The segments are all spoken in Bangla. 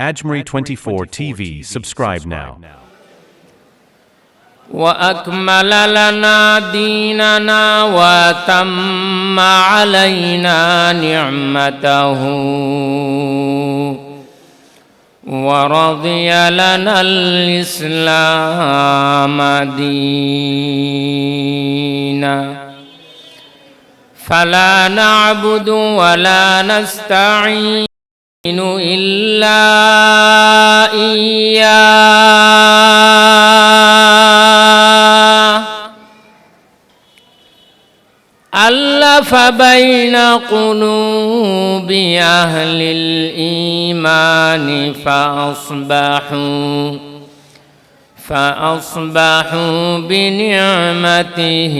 Ajmeri 24 TV, subscribe now. واكمل لنا ديننا وتم علينا نعمته ورضي لنا الاسلام دينا فلا نعبد ولا نستعين الا اياه. ألف بين قلوب أهل الإيمان فأصبحوا فأصبحوا بنعمته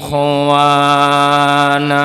خوانا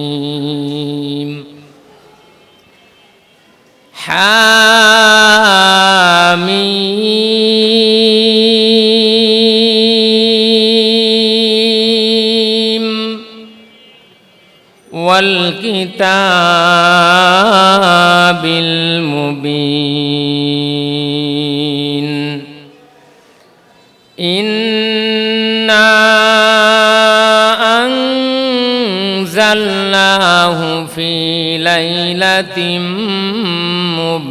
حميم والكتاب المبين إنا أنزلناه في ليلة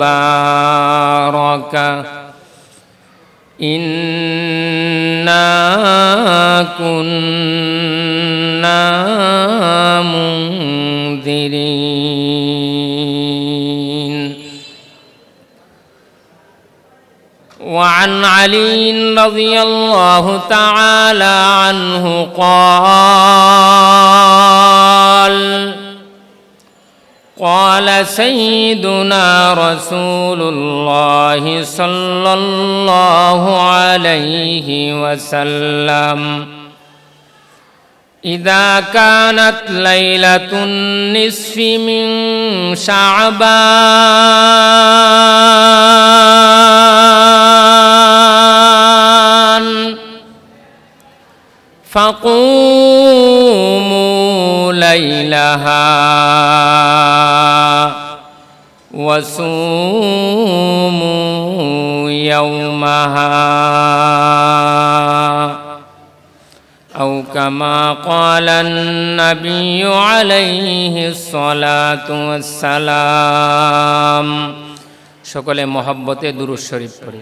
مباركة إنا كنا منذرين. وعن علي رضي الله تعالى عنه قال قال سيدنا رسول الله صلى الله عليه وسلم إذا كانت ليلة النصف من شعبان فقوموا ليلها وصوموا يومها أو كما قال النبي عليه الصلاة والسلام সকলে মহব্বতে দুরুদ শরীফ পড়ি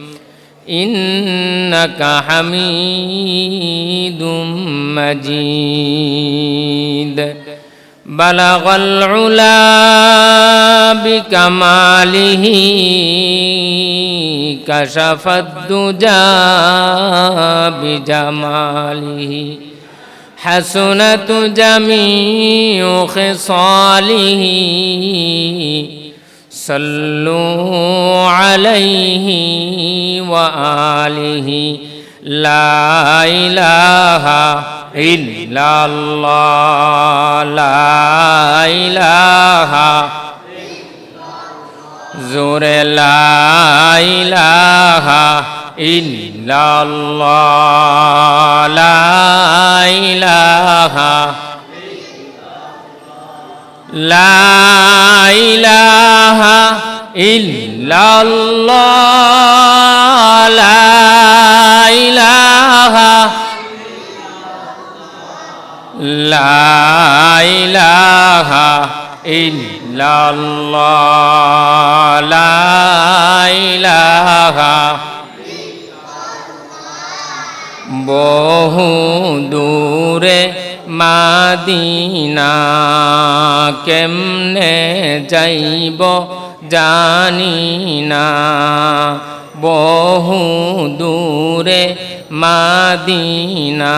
إنك حميد مجيد بلغ العلا بكماله كشف الدجى بجماله حسنت جميع خصاله صلوا عليه وآله. لا إله إلا الله. لا إله زور. لا إله إلا الله. لا إله লাইলাহা ইল্লাল্লাহ লাইলাহা লাইলাহা ইল্লাল্লাহ লাইলাহা বহু দূরে মাদিনা কেমনে যাইব জানি না বহু দূরে মাদিনা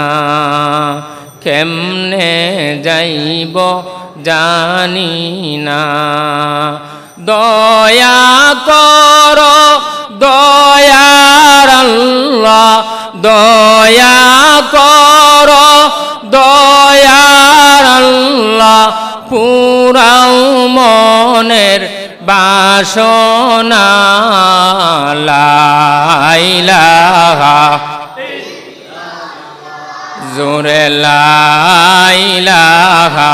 কেমনে যাইব জানি না দয়া কর, দয়ার দয়া কর দয়ার আল্লাহ পুরাও মনের বাসনা। জোরে লাইলাহা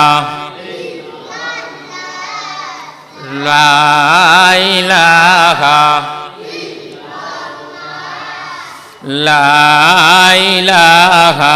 লাইলাহা লাইলাহা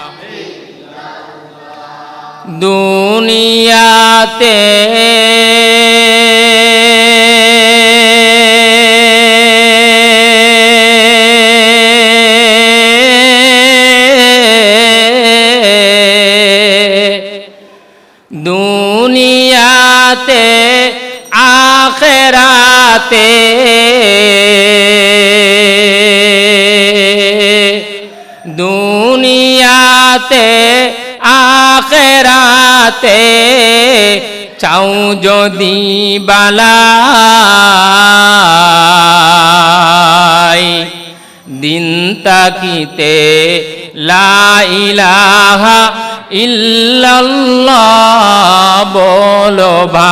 দুনিয়াতে। দুনিয়াতে আখেরাতে। দুনিয়াতে আখেরাতে চাও যদি বালাই। দিন তাকিতে লাইলাহা ইল্লাল্লাহ বলো ভাই।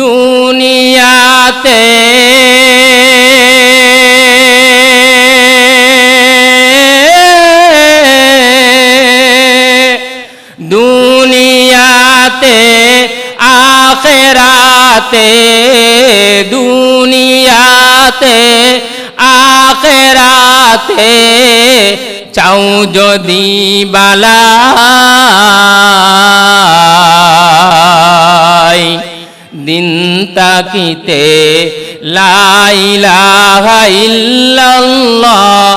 দুনিয়াতে দুনিয়াতে আখেরাতে দুনিয়াতে আখেরাতে চাও যদি বালাই দিন তাকিতে লাইলাহা ইল্লাল্লাহ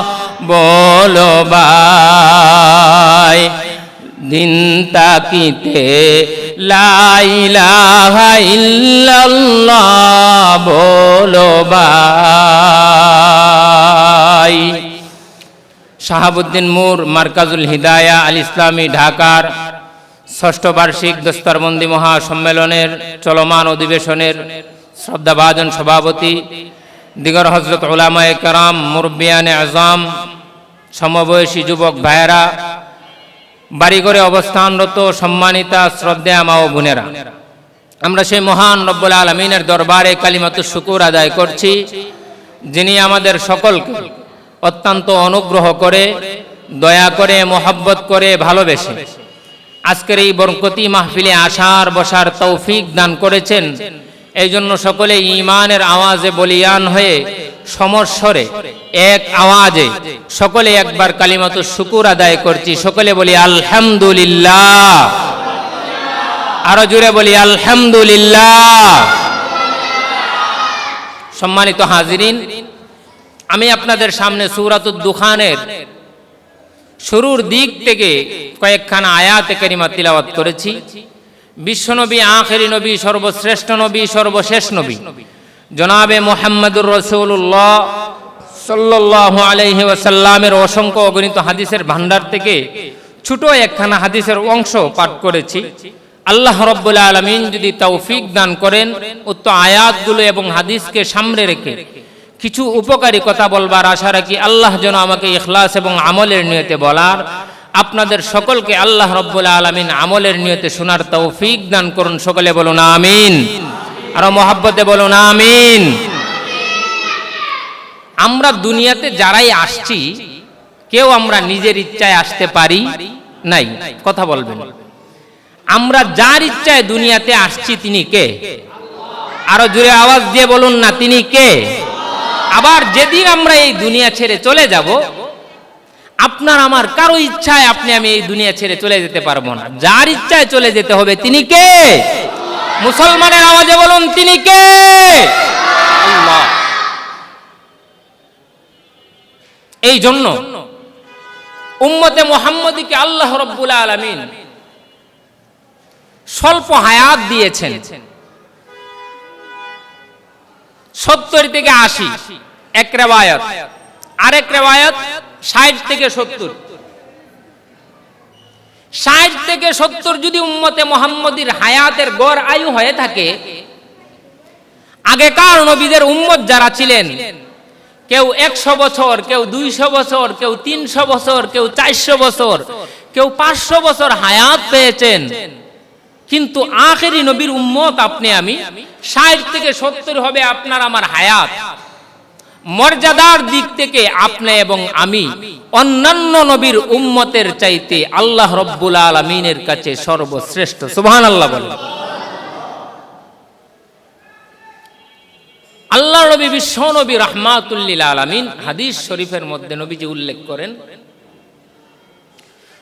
বলো দিন তাকিতে লাইলাহা ইল্লাল্লাহ বলো ভাই। শাহাবুদ্দিন মুর, মার্কাজুল হিদায়া, আল ইসলামী, ঢাকার ষষ্ঠ বার্ষিক দস্তরবন্দি মহাসম্মেলনের চলমান অধিবেশনের শ্রদ্ধাভাজন সভাপতি, দিগর হজরত ওলামায় কারাম, মুরব্বিয়ানে আজম, সমবয়সী যুবক ভাইয়েরা বাড়িঘরে অবস্থানরত সম্মানিতা শ্রদ্ধা মা ও বোনেরা, আমরা সেই মহান রব্বুল আলমিনের দরবারে কালিমাত শুকুর আদায় করছি, যিনি আমাদের সকলকে অত্যন্ত অনুগ্রহ করে, দয়া করে, মোহাব্বত করে ভালোবেসে আজকের এই বরকতি মাহফিলে আসার, বসার তৌফিক দান করেছেন এই জন্য সকলে ইমানের আওয়াজে বলিয়ান হয়ে সমস্বরে, এক আওয়াজে সকলে একবার কালিমাত শুকুর আদায় করছি। সকলে বলি, আলহামদুলিল্লাহ। আরও জুড়ে বলি, আলহামদুলিল্লাহ। সম্মানিত হাজিরিন, আমি আপনাদের সামনে সুরাতুদ দুখানের শুরুর দিক থেকে কয়েকখানা আয়াতে কারিমা তিলাওয়াত করেছি। বিশ্বনবী, আখেরি নবী, সর্বশ্রেষ্ঠ নবী, সর্বশেষ নবী। জনাবে মোহাম্মদুর রসুল্লাহ সাল্লাহ আলহি ওয়াসাল্লামের অসংখ্য অগণিত হাদিসের ভান্ডার থেকে ছোট একখানা হাদিসের অংশ পাঠ করেছি। আল্লাহ রব্বুল আলমিন যদি তৌফিক দান করেন, উক্ত আয়াতগুলো এবং হাদিসকে সামনে রেখে কিছু উপকারী কথা বলবার আশা রাখি আল্লাহ যেন আমাকে ইখলাস এবং আমলের নিয়তে বলার আপনাদের সকলকে আল্লাহ রব্বুল আলমিন আমলের নিয়তে শোনার তৌফিক দান করুন। সকলে বলুন আমিন। আরও মহাব্বতে বলুন আমিন। আমরা দুনিয়াতে যারাই আসছি, কেউ আমরা নিজের ইচ্ছায় আসতে পারি নাই। কথা বলবেন। আমরা যার ইচ্ছায় দুনিয়াতে আসছি, তিনি কে? আরও জোরে আওয়াজ দিয়ে বলুন না, তিনি কে? আবার যেদিন আমরা এই দুনিয়া ছেড়ে চলে যাব আপনার আমার কারও ইচ্ছায় আপনি আমি এই দুনিয়া ছেড়ে চলে যেতে পারব না। যার ইচ্ছায় চলে যেতে হবে, তিনি কে? মুসলমানের আওয়াজে বলুন, তিনি কে? এই জন্য উম্মতে মোহাম্মদীকে আল্লাহ রব্বুল আলমিন স্বল্প হায়াত দিয়েছেন। সত্তর থেকে আশি। এক রেবায়ত আরেক রেবায়ত ষাট থেকে সত্তর। ষাট থেকে সত্তর যদি উম্মতে মোহাম্মদীর হায়াতের গড় আয়ু হয়ে থাকে, আগেকার নবীদের উম্মত যারা ছিলেন, কেউ একশো বছর, কেউ দুইশো বছর, কেউ তিনশো বছর, কেউ চারশো বছর, কেউ পাঁচশো বছর হায়াত পেয়েছেন। কিন্তু আখেরি নবীর উম্মত আপনি আমি, ষাট থেকে সত্তর হবে আপনার আমার হায়াত। মর্যাদার দিক থেকে আপনি এবং আমি অন্যান্য নবীর উম্মতের চাইতে আল্লাহ রব্বুল আলমিনের কাছে সর্বশ্রেষ্ঠ। সুবহান আল্লাহ বলেন। আল্লাহ নবী বিশ্ব নবী রহমাতুল্লিল আলমিন হাদিস শরীফের মধ্যে নবীজি উল্লেখ করেন,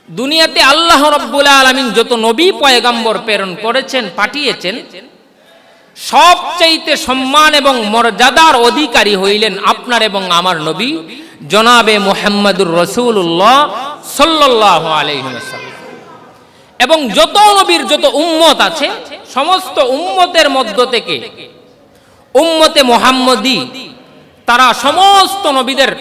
দুনিয়াতে আল্লাহ রব্বুল আলমিন যত নবী পয়গাম্বর প্রেরণ করেছেন, পাঠিয়েছেন সবচাইতে সম্মান এবং মর্যাদার অধিকারী হইলেন আপনার এবং আমার নবী, জনাবে মোহাম্মদুর রসুল্লাহ সাল্লাহ আলহিহাল্লাম এবং যত নবীর যত উম্মত আছে, সমস্ত উম্মতের মধ্য থেকে উম্মতে মোহাম্মদী, তারা সমস্ত নবীদের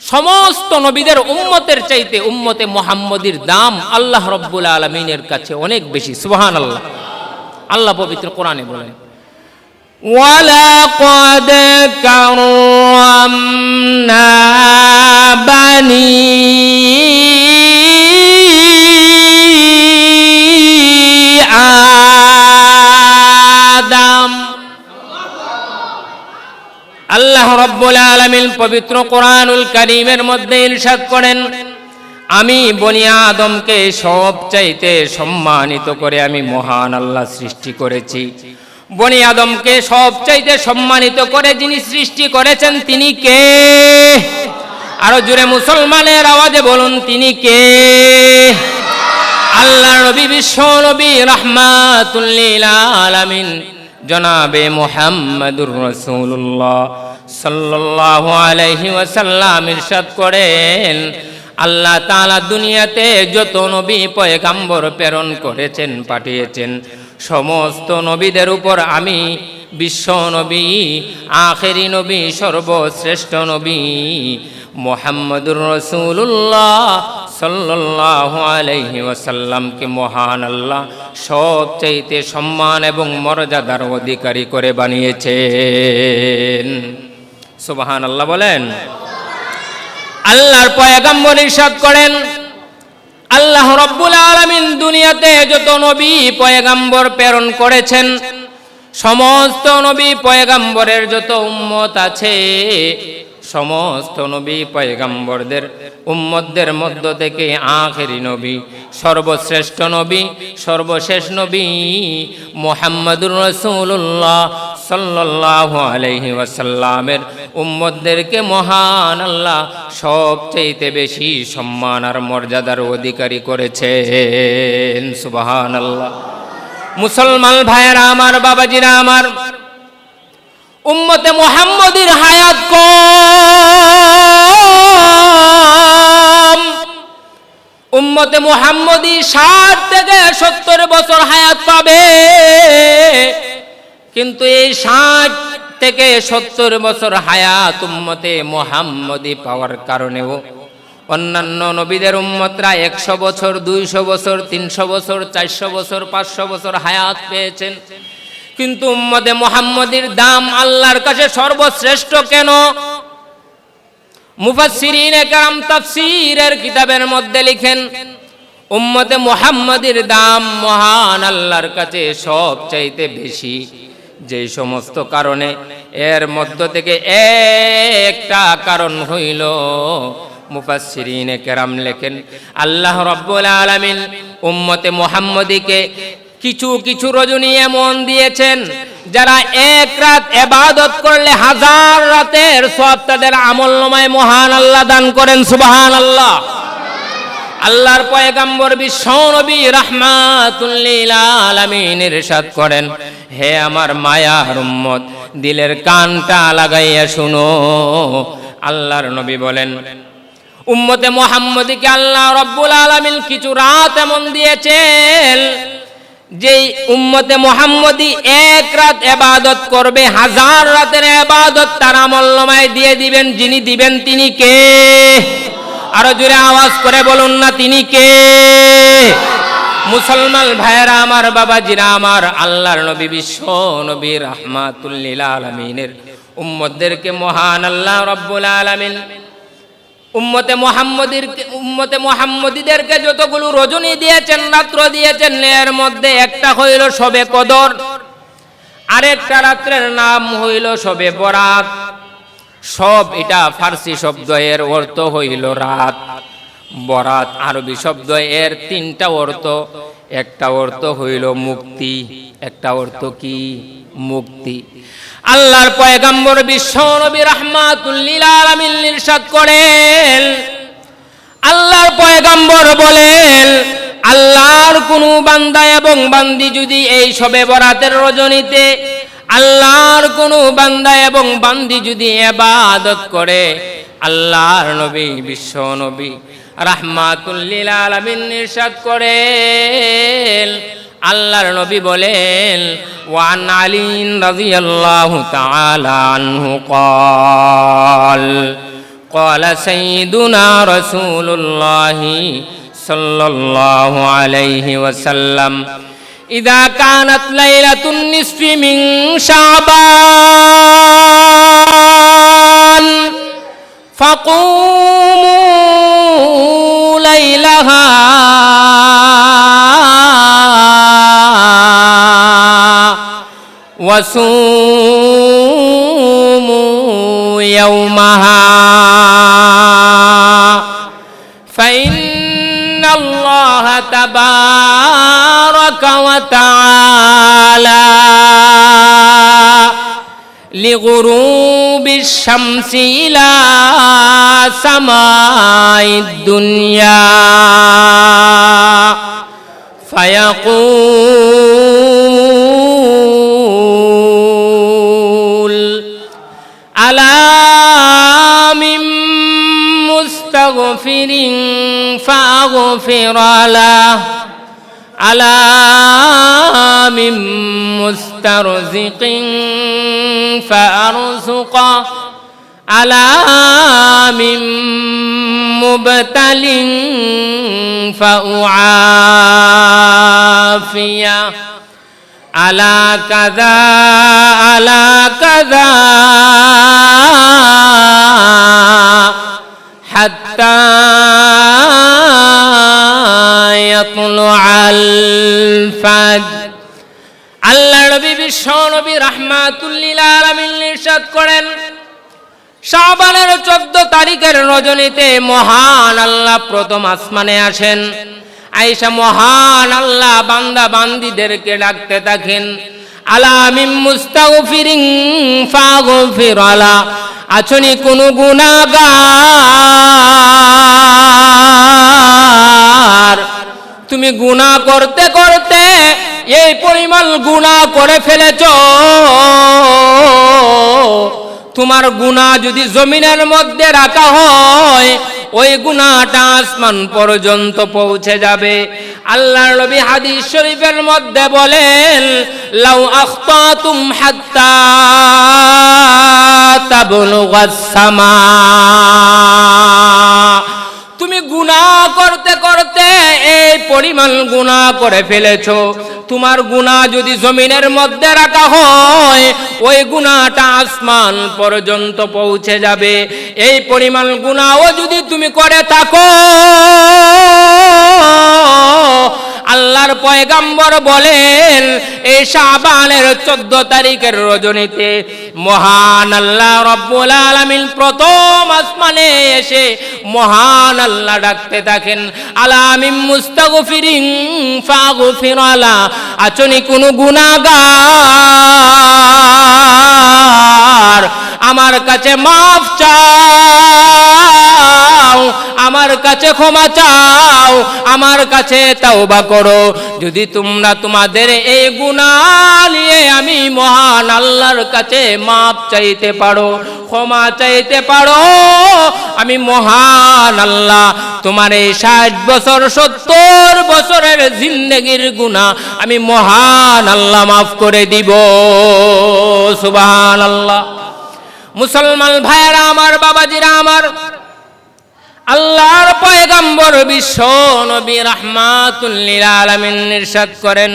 সমস্ত নবীদের উম্মতের চাইতে উম্মতে মোহাম্মদীর দাম আল্লাহ রব্বুল আলমিনের কাছে অনেক বেশি সুহান আল্লাহ আল্লাহ পবিত্র কোরআনে বলেন ولقد كرمنا بني آدم আল্লাহ রব্বুল আলমিন পবিত্র কোরআনুল করিমের মধ্যে ইরশাদ করেন আমি বনি আদমকে সব চাইতে সম্মানিত করে আমি মহান আল্লাহ সৃষ্টি করেছি। বনি আদমকে সব চাইতে সম্মানিত করে যিনি সৃষ্টি করেছেন, তিনি কে? আরও জুড়ে মুসলমানের আওয়াজে বলুন, তিনি কে? আল্লাহ নবী, বিশ্ব নবী রহমাতুল্লিল আলামিন, জনাবে মোহাম্মদুর রসুল্লাহ সাল্লাহ আলহি ওয়াসাল্লাম ইরশাদ করেন আল্লাহ তাআলা দুনিয়াতে যত নবী পয়গাম্বর প্রেরণ করেছেন, পাঠিয়েছেন, সমস্ত নবীদের উপর আমি বিশ্ব নবী, আখেরি নবী, সর্বশ্রেষ্ঠ নবী মোহাম্মদুর রসুল্লাহ সাল্লাহ আলহি ওয়াসাল্লামকে মহান আল্লাহ সবচাইতে সম্মান এবং মর্যাদার অধিকারী করে বানিয়েছেন। সুবাহান আল্লাহ বলেন আল্লাহর পয়গাম্বর ইরশাদ করেন, আল্লাহ রব্বুল আলমিন দুনিয়াতে যত নবী পয়গাম্বর প্রেরণ করেছেন, সমস্ত নবী পয়গাম্বরের যত উম্মত আছে সমস্ত নবী পয়গাম্বরদের, উম্মতদের মধ্য থেকে আখেরি নবী, সর্বশ্রেষ্ঠ নবী, সর্বশেষ নবী মোহাম্মদুর রসুল্লাহ সাল্লাহ আলহি ওয়াসাল্লামের উম্মতদেরকে মহান আল্লাহ সবচেয়ে বেশি সম্মান আর মর্যাদার অধিকারী করেছেন। সুবাহান আল্লাহ মুসলমান ভাইয়েরা আমার, বাবাজিরা আমার উম্মতে মোহাম্মদীর হায়াত কম। উম্মতে মোহাম্মদী ষাট থেকে সত্তর বছর হায়াত পাবে। কিন্তু এই ষাট থেকে সত্তর বছর হায়াত উম্মতে মোহাম্মদী পাওয়ার কারণেও অন্যান্য নবীদের উম্মতরা একশো বছর, দুইশো বছর, তিনশো বছর, চারশো বছর, পাঁচশো বছর হায়াত পেয়েছেন। কিন্তু উম্মদে মোহাম্মদীর দাম আল্লাহর কাছে সর্বশ্রেষ্ঠ কেন? মুফাসসিরিন একরাম তাফসীরের কিতাবের মধ্যে লিখেন, উম্মতে মোহাম্মদীর দাম মহান আল্লাহর কাছে সবচাইতে বেশি। যে সমস্ত কারণে এর মধ্য থেকে একটা কারণ হইল, মুফাসসিরিন কেরাম লেখেন, আল্লাহ রব্বুল আলামিন উম্মতে মোহাম্মদীকে কিছু কিছু রজনী এমন দিয়েছেন, যারা এক রাত এবাদত করলে হাজার রাতের সব তাদের আমলনামায় মহান আল্লাহ দান করেন সুবাহান আল্লাহ আল্লাহর পয়গাম্বর বিশ্ব নবী রাহমাতুল্লিল আলামিন ইরশাদ করেন, হে আমার মায়ার উম্মত, দিলের কানটা লাগাইয়া শুনো। আল্লাহর নবী বলেন, উম্মতে মোহাম্মদীকে আল্লাহ রব্বুল আলামিন কিছু রাত এমন দিয়েছেন যেই উম্মতে মোহাম্মদী এক রাত এবাদত করবে, হাজার রাতের এবাদত তার আমল্যমায় দিয়ে দিবেন, যিনি দিবেন তিনি কে? আরও জোরে আওয়াজ করে বলুন না, তিনি কে? মুসলমান ভাইয়েরা, আমার বাবাজিরা, আমার আল্লাহর নবী, বিশ্ব নবী রহমাতুল্লিল আলমিনের উম্মতদেরকে মহান আল্লাহ রব্বুল আলমিন উম্মতে মোহাম্মদীর উম্মতে মোহাম্মদীদেরকে যতগুলো রজনী দিয়েছেন, রাত্র দিয়েছেন, এর মধ্যে একটা হইল সবে কদর, আরেকটা রাত্রের নাম হইল সবে বরাত। সব এটা ফার্সি শব্দ, এর অর্থ হইল রাত। বরাত আরবি শব্দ, এর তিনটা অর্থ। একটা অর্থ হইল মুক্তি, একটা অর্থ কি? মুক্তি। আল্লাহর পয়গাম্বর বিশ্ব নবী রাহমাতুল্লিল আলামিন ইরশাদ করেন। আল্লাহর পয়গাম্বর বলেন, আল্লাহর কোন বান্দা এবং বান্দি যদি এই সবে বরাতের রজনীতে আল্লাহর কোন বান্দা এবং বান্দি যদি এবাদত করে, আল্লাহর নবী, বিশ্ব নবী রাহমাতুল্লিল আলামিন ইরশাদ করেন। আল্লাহর নবী বলেন ওয়ান আলীন রাদিয়াল্লাহু তাআলা আনহু قال قال سيدنا رسول الله صلى الله عليه وسلم إذا كانت ليلة النصف من شعبان فقوموا ليلها وصوموا يومها. فإن الله تبارك وتعالى لغروب الشمس إلى سماء الدنيا. فيقول مستغفر فأغفر له ألا من مسترزق فأرزقه ألا من مبتل فأعافيه ألا كذا ألا كذا حتى يطلع الفجر আল্লাহ নবী, বিশ্ব নবী নিষেধ করেন। শাবানের চোদ্দ তারিখের রজনীতে মহান আল্লাহ প্রথম আসমানে আসেন। আয়েশা মহান আল্লাহ বান্দা বান্দিদেরকে ডাকতে থাকেন। আলামিম মুস্তাগফিরিন ফাগফির আলা। আছনি কোন গুনাহগার। তুমি গুনাহ করতে করতে এই পরিমাণ গুনাহ করে ফেলেছ। তোমার গুনাহ যদি জমিনের মধ্যে রাখা হয় ওই গুনাহটা আসমান পর্যন্ত পৌঁছে যাবে। আল্লাহ নবী হাদিস শরীফের মধ্যে বলেন, লাউ আখতাতুম হাত্তা তাবলুগাস সামা। তুমি গুনাহ করতে করতে এই পরিমাণ গুনাহ করে ফেলেছো। তোমার গুনাহ যদি জমিনের মধ্যে রাখা হয়, ওই গুনাহটা আসমান পর্যন্ত পৌঁছে যাবে। এই পরিমাণ গুনাহও যদি তুমি করে থাকো, আল্লাহর পয়গাম্বর বলেন এই শাবানের চোদ্দ তারিখের রজনীতে মহান আল্লাহ রব্বুল আলামিন প্রথম আসমানে এসে মহান আল্লাহ ডাকতে থাকেন আলামিম মুস্তাগফিরিন ফাগফির আলা আচনি কোনো গুণাগার আমার কাছে মাফ চাও আমার কাছে ক্ষমা চাও, আমার কাছে তাওবা করো। যদি তোমরা তোমাদের এই গুনাহ নিয়ে আমি মহান আল্লাহর কাছে মাপ চাইতে পারো, ক্ষমা চাইতে পারো, আমি মহান আল্লাহ, তোমার এই ষাট বছর, সত্তর বছরের জিন্দগির গুনাহ আমি মহান আল্লাহ মাফ করে দিব। সুবহান আল্লাহ মুসলমান ভাইয়েরা, আমার বাবাজিরা, আমার আল্লাহর পয়গম্বর বিশ্ব নবী রাহমাতুল লিল আলামিন ইরশাদ করেন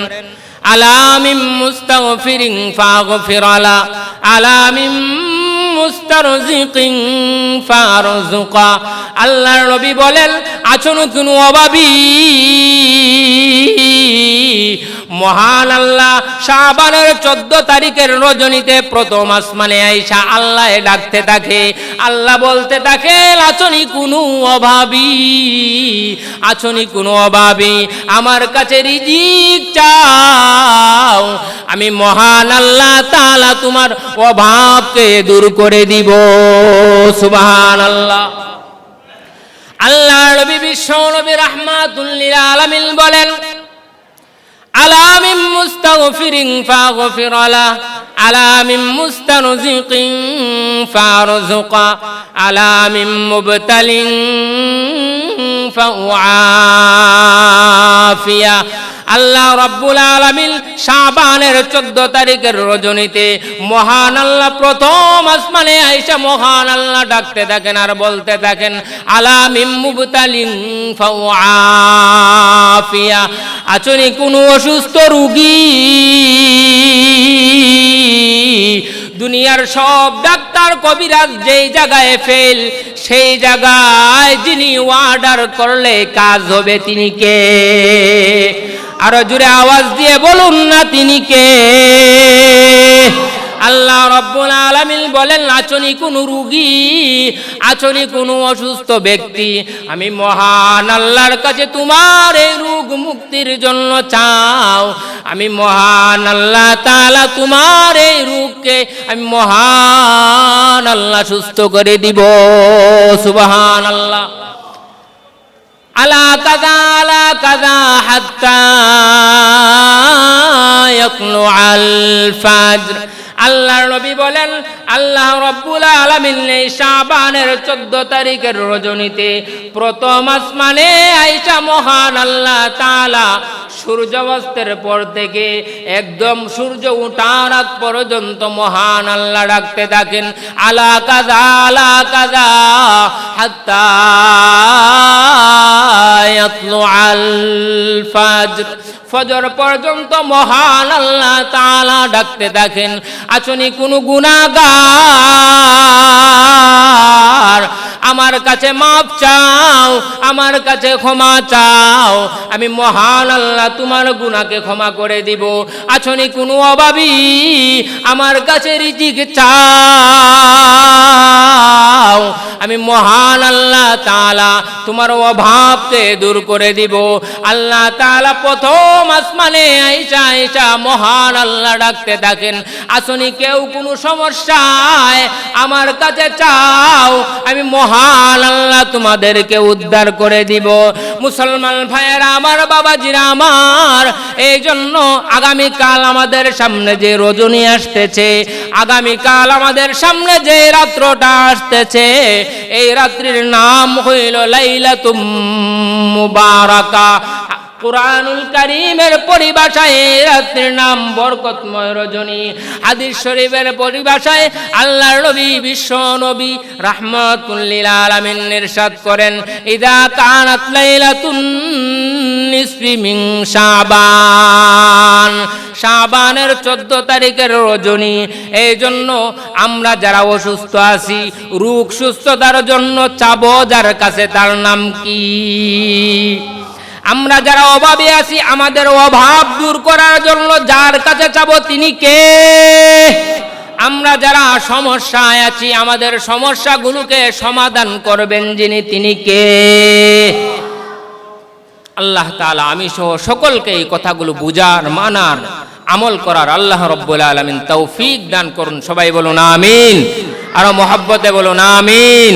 আলামিম মুস্তাগফিরিন ফাগফির আলা আলামিম মুস্তারজিকিন ফারজুকা আল্লাহর নবী বলেন, আছো নতুন অভাবী মহান আল্লাহ, শাবানের চোদ্দ তারিখের রজনীতে প্রথম আসমানে আইসা আল্লাহ ডাকতে থাকে। আল্লাহ বলতে থাকে, আচনি কোনো অভাবী, আচনি কোনো অভাবী, আমার কাছে রিজিক চাও, আমি মহান আল্লাহ তালা তোমার অভাবকে দূর করে দিব। সুবহান আল্লাহ আল্লাহ নবী বিশ্ব নবী রাহমাতুল্লিল আলামিন বলেন আলামিম মুস্তাগফিরিন ফাগফির আলা আলামিম মুস্তানজিকিন ফারজুকা আলামিম মুবতালিন ফাউআফিয়া আল্লাহ রব্বুল আলামিন শাবানের চোদ্দ তারিখের রজনীতে মহান আল্লাহ প্রথম আসমানে আইসা মহান আল্লাহ ডাকতে থাকেন আর বলতে থাকেন আলামিম মুবতালিন ফাউআফিয়া আচনি কোনো অসুস্থ রুগী দুনিয়ার সব ডাক্তার কবিরাজ যেই জায়গায় ফেল সেই জায়গায় যিনি অর্ডার করলে কাজ হবে তিনি কে? আরও জুড়ে আওয়াজ দিয়ে বলুন না তিনি কে? আল্লাহ রব্বুল আলামিন বলেন, আচনি কোনো রুগী, আচনি কোনো অসুস্থ ব্যক্তি। আমি মহান আল্লাহর কাছে তোমার এই রোগ মুক্তির জন্য চাও। আমি মহান আল্লাহ তাআলা তোমার এই রোগকে আমি মহান আল্লাহ সুস্থ করে দিব। সুবহান আল্লাহ আলা কাদা আলা কাদা হাত্তা ইয়াকলু আল ফাজর। আল্লাহর নবী বলেন, আল্লাহ রব্বুল আলামিন শাবানের 14 তারিখের রজনীতে প্রথম আসমানে আয়েশা মহান আল্লাহ তাআলা সূর্যাস্তের পর থেকে একদম সূর্য উঠার আগ পর্যন্ত মহান আল্লাহ ডাকতে থাকেন, আলা কাজা আলা কাজা হাত্তা আল ফাজর। ফজর পর্যন্ত মহান আল্লাহ তাআলা ডাকতে থাকেন আচনি কোনো গুণাগার আমার কাছে মাপ চাও, আমার কাছে ক্ষমা চাও। আমি মহান আল্লাহ, তোমার গুণাকে ক্ষমা করে দিব। আচনি কোনো অভাবী আমার কাছে রিজিক চাও আমি মহান আল্লাহ তাআলা তোমার অভাবকে দূর করে দিব। আল্লাহ তাআলা প্রথম আসমানে আইসা আইসা মহান আল্লাহ ডাকতে থাকেন। আসনি কেউ কোনো সমস্যায় আমার কাছে চাও। আমি মহান আল্লাহ তোমাদেরকে উদ্ধার করে দিব। মুসলমান ভাইয়েরা, আমার বাবাজিরা, আমার। এই জন্য আগামীকাল আমাদের সামনে যে রজনী আসতেছে, আগামীকাল আমাদের সামনে যে রাত্রটা আসতেছে এই রাত্রির নাম হইল লাইলা মুবারাকা। কুরআনুল কারীমের পরিভাষায় এই রাত্রির নাম বরকতময় রজনী। হাদিস শরীফের পরিভাষায় আল্লাহর নবী, বিশ্ব নবী রাহমাতুল লিল আলামিন ইরশাদ করেন, ইদা কানাত লাইলাতুন নিসফি মিন শাবান। শাবানের চোদ্দ তারিখের রজনী। এই জন্য আমরা যারা অসুস্থ আছি, রোগ সুস্থতার জন্য চাবো, যার কাছে তার নাম কি? আমরা যারা অভাবে আছি, আমাদের অভাব দূর করার জন্য যার কাছে চাবো তিনি কে? আমরা যারা সমস্যায় আছি, আমাদের সমস্যাগুলোকে সমাধান করবেন যিনি তিনি কে? আল্লাহ তাআলা আমি সহ সকলকে এই কথাগুলো বুঝার, মানার, আমল করার আল্লাহ রব্বুল আলমিন তৌফিক দান করুন। সবাই বলুন, আমিন। আরও মোহাব্বতে বলুন, আমিন।